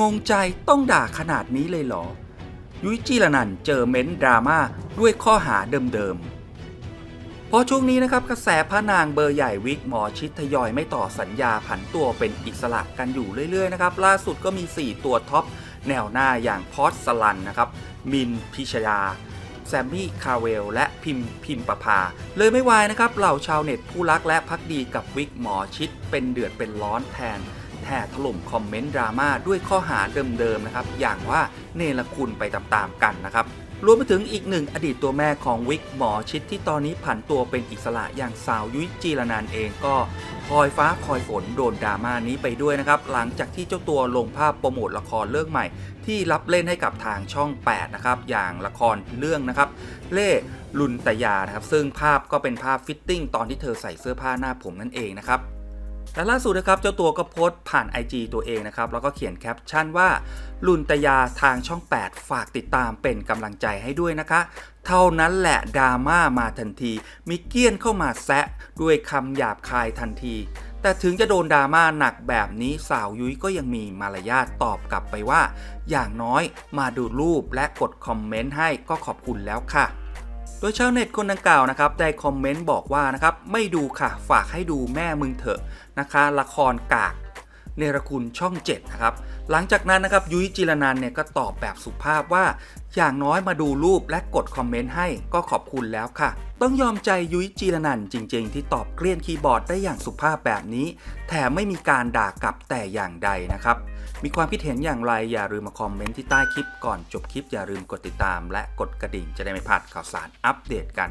งงใจต้องด่าขนาดนี้เลยเหรอ ยุ้ยจีรนันเจอเม้นต์ดราม่าด้วยข้อหาเดิมๆ เพราะช่วงนี้นะครับกระแสพระนางเบอร์ใหญ่วิกหมอชิดทยอยไม่ต่อสัญญาผันตัวเป็นอิสระกันอยู่เรื่อยๆนะครับล่าสุดก็มี 4 ตัวท็อปแนวหน้าอย่างพอสสลันนะครับ มินพิชยาแซมมี่ คาเวล และพิมพิมประภา เลยไม่วายนะครับ เหล่าชาวเน็ตผู้รักและพักดีกับวิกหมอชิดเป็นเดือดเป็นร้อนแทน แท่ถล่มคอมเมนต์ดราม่าด้วยข้อหาเดิมๆนะครับอย่างว่าเนรคุณไปตามๆกันนะครับรวมไปถึงอีกหนึ่งอดีตตัวแม่ของวิกหมอชิดที่ตอนนี้ผันตัวเป็นอิสระอย่างสาวยุ้ยจีรนันเองก็พลอยฟ้าพลอยฝนโดนดราม่านี้ไปด้วยนะครับ หลังจากที่เจ้าตัวลงภาพโปรโมทละครเรื่องใหม่ ที่รับเล่นให้กับทางช่อง 8 นะครับ อย่างละครเรื่องนะครับ เล่ลุนตยานะครับ ซึ่งภาพก็เป็นภาพฟิตติ้งตอนที่เธอใส่เสื้อผ้าหน้าผมนั่นเองนะครับ และล่าสุดนะครับเจ้าตัวก็โพสต์ผ่าน IG ตัวเองนะครับแล้วก็เขียนแคปชั่นว่า ลุนตยาทางช่อง 8 ฝากติดตามเป็นกำลังใจให้ด้วยนะคะ เท่านั้นแหละดราม่ามาทันที มีเกี้ยนเข้ามาแซะด้วยคำหยาบคายทันที แต่ถึงจะโดนดราม่าหนักแบบนี้สาวยุ้ยก็ยังมีมารยาทตอบกลับไปว่า อย่างน้อยมาดูรูปและกดคอมเมนต์ให้ก็ขอบคุณแล้วค่ะ โดยชาวเน็ตคนดังกล่าวนะครับได้คอมเมนต์บอกว่านะครับไม่ดูค่ะฝากให้ดูแม่มึงเถอะนะคะ ละครกาก เนรคุณช่อง 7 นะครับ หลังจากนั้นนะครับยุ้ยจิรนันเนี่ยก็ตอบแบบสุภาพว่า อย่างน้อยมาดูรูปและกดคอมเมนต์ให้ก็ขอบคุณแล้วค่ะ ต้องยอมใจยุ้ยจิรนันจริง ๆ ที่ตอบเกลี้ยนคีย์บอร์ดได้อย่างสุภาพแบบนี้ แถมไม่มีการด่ากลับแต่อย่างใดนะครับ มีความคิดเห็นอย่างไรอย่าลืมมาคอมเมนต์ที่ใต้คลิปก่อนจบคลิปอย่าลืมกดติดตาม และกดกระดิ่งจะได้ไม่พลาดข่าวสารอัปเดตกัน